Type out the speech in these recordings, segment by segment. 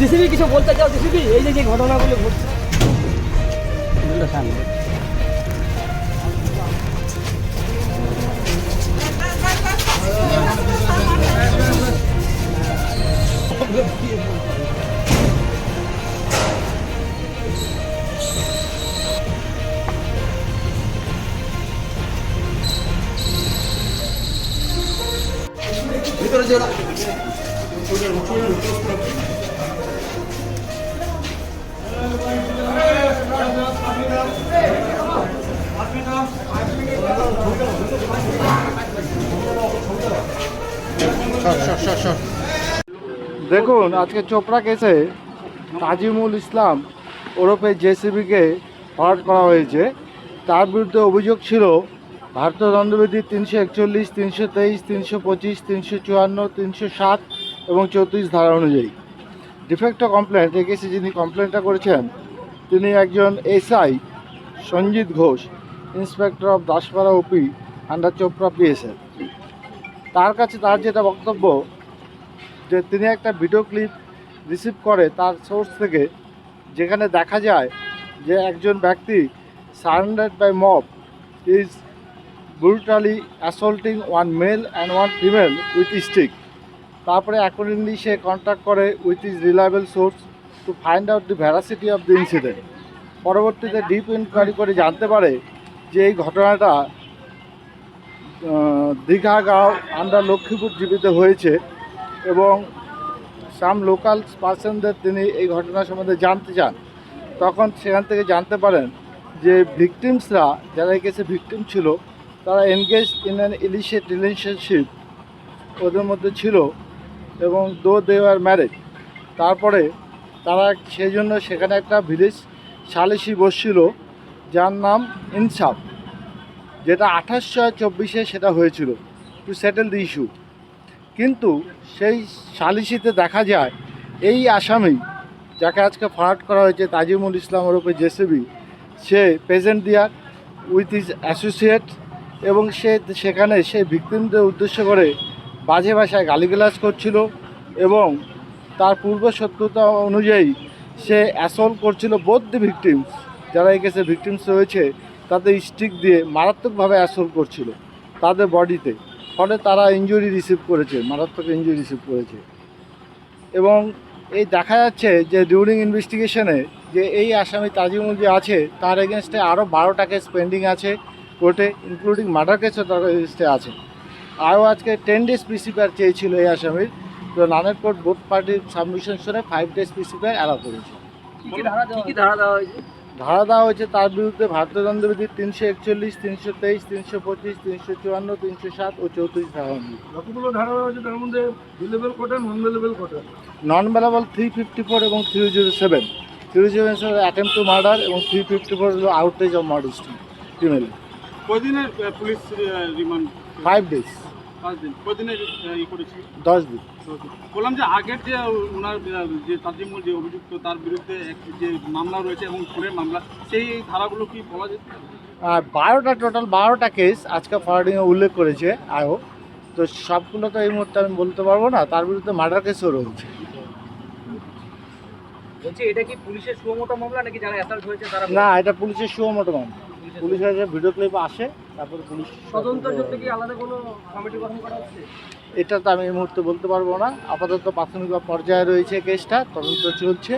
JCB কিছু বলতে চাও জেসিবি? এই যে যে ঘটনাগুলো ঘটছে। দেখুন, আজকে চোপড়া কেসে তাজিমুল ইসলাম ওরফে জেসিবিকে হওয়াট করা হয়েছে। তার বিরুদ্ধে অভিযোগ ছিল, ভারতীয় দণ্ডবিধি তিনশো একচল্লিশ, তিনশো তেইশ, তিনশো পঁচিশ, তিনশো চুয়ান্ন, তিনশো সাত এবং চৌত্রিশ ধারা অনুযায়ী। ডিফেক্ট কমপ্লেন্ট এই কেসে যিনি কমপ্লেনটা করেছেন তিনি একজন SI, Sanjit Ghosh, inspector of Daspara OP under Chopra PSF তার কাছে তার যেটা বক্তব্য, যে তিনি একটা ভিডিও ক্লিপ রিসিভ করে তার সোর্স থেকে, যেখানে দেখা যায় যে একজন ব্যক্তি surrendered by mob is brutally assaulting one male and one female with stick তারপরে অ্যাকর্ডিংলি সে কন্ট্যাক্ট করে with his reliable source to find out the veracity of the incident পরবর্তীতে ডিপ ইনকোয়ারি করে জানতে পারে যে এই ঘটনাটা দীঘা গাঁও আন্ডার লক্ষ্মীপুর জীবিত হয়েছে এবং সাম লোকাল পার্সনদের তিনি এই ঘটনা সম্বন্ধে জানতে চান। তখন সেখান থেকে জানতে পারেন যে ভিকটিমসরা, যারা এই কেসে ভিকটিম ছিল, তারা engage in an illicit relationship ওদের মধ্যে ছিল এবং দো দে ম্যারেজ তারপরে তারা সেই জন্য সেখানে একটা ভিলেজ সালিশি বসছিল, যার নাম ইনসাফ, যেটা আঠাশশো চব্বিশে সেটা হয়েছিল টু সেটেল দি ইস্যু কিন্তু সেই সালিসিতে দেখা যায়, এই আসামি, যাকে আজকে ফরাট করা হয়েছে তাজিমুল ইসলাম ওরূপে JCB, say present there with his associate এবং সে সেখানে সেই ভিক্টিমদের উদ্দেশ্য করে বাজে ভাষায় গালিগালাজ করছিল এবং তার পূর্ব শত্রুতা অনুযায়ী সে অ্যাসল করছিল বোধ দি ভিকটিমস যারা এই কেসে ভিকটিমস রয়েছে, তাদের স্টিক দিয়ে মারাত্মকভাবে অ্যাসল করছিল তাদের বডিতে ফলে তারা ইঞ্জুরি রিসিভ করেছে, মারাত্মক ইঞ্জুরি রিসিভ করেছে। এবং এই দেখা যাচ্ছে যে ডিউরিং ইনভেস্টিগেশনে যে এই আসামি তাজিমুল যে আছে, তার এগেনস্টে আরও বারোটা কেস পেন্ডিং আছে কোর্টে ইনক্লুডিং মার্ডার কেসও তার এগেনস্টে আছে। আরও আজকে টেন ডেজ পিসিপিআর চেয়েছিল এই আসামির। তো নানের কোর্ট বোথ পার্টির সাবমিশন শুনে ফাইভ ডেজ পিসিপিআর অ্যালাউ করেছে। কি কি ধারা কি কি ধারা দেওয়া হয়েছে? ধারা দেওয়া হয়েছে তার বিরুদ্ধে ভারতীয় দণ্ডবিধি তিনশো একচল্লিশ তিনশো তেইশ তিনশো পঁচিশ তিনশো চুয়ান্ন তিনশো সাত ও চৌত্রিশ ধারা যতগুলো ধারা রয়েছে তার মধ্যে বিলেবল কোটা নন বিলেবল কোটা? Non bailable three fifty four এবং three zero seven three zero seven attempt to murder এবং থ্রি ফিফটি ফোর হলো আউটেজ অফ কদিনের আহ, পুলিশ রিমান্ড ফাইভ ডেজ দিন। কদিনের আহ, ই করেছি? দশ দিন। বললাম যে আগের যে ওনার যে তাজিমুল যে অভিযুক্ত তার বিরুদ্ধে এক- যে মামলা রয়েছে এবং খুনের মামলা সেই ধারাগুলো কি বলা যেত বারোটা টোটাল বারোটা কেস আজকে ফরওয়ার্ডিংয়ে উল্লেখ করেছে আয়ো তো সবগুলো তো এই মুহূর্তে আমি বলতে পারব না তার বিরুদ্ধে মার্ডার কেসও রয়েছে। বলছি এটা কি পুলিশের সুমোটো মামলা নাকি যারা অ্যাসাল্ট হয়েছে তারা না এটা পুলিশের সুমোটো মামলা। পুলিশ ভিডিও ক্লিপ আসে তারপরে পুলিশ তদন্তের জন্য কি আলাদা কোনো কমিটি গঠন করা হচ্ছে? এটা তো আমি এই মুহূর্তে বলতে পারব না। আপাতত প্রাথমিক পর্যায়ে রয়েছে কেসটা তদন্ত চলছে?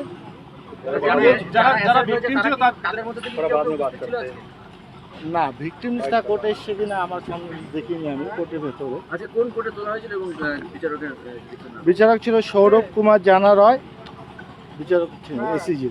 না ভিকটিমসটা কোর্টে এসছে কিনা আমার সামনে দেখিনি আমি কোর্টের ভেতরে। আচ্ছা কোন কোর্টে তোলা হয়েছিল এবং বিচারকের? বিচারক ছিল সৌরভ কুমার জানা রয় বিচারক ছিল এসিজি।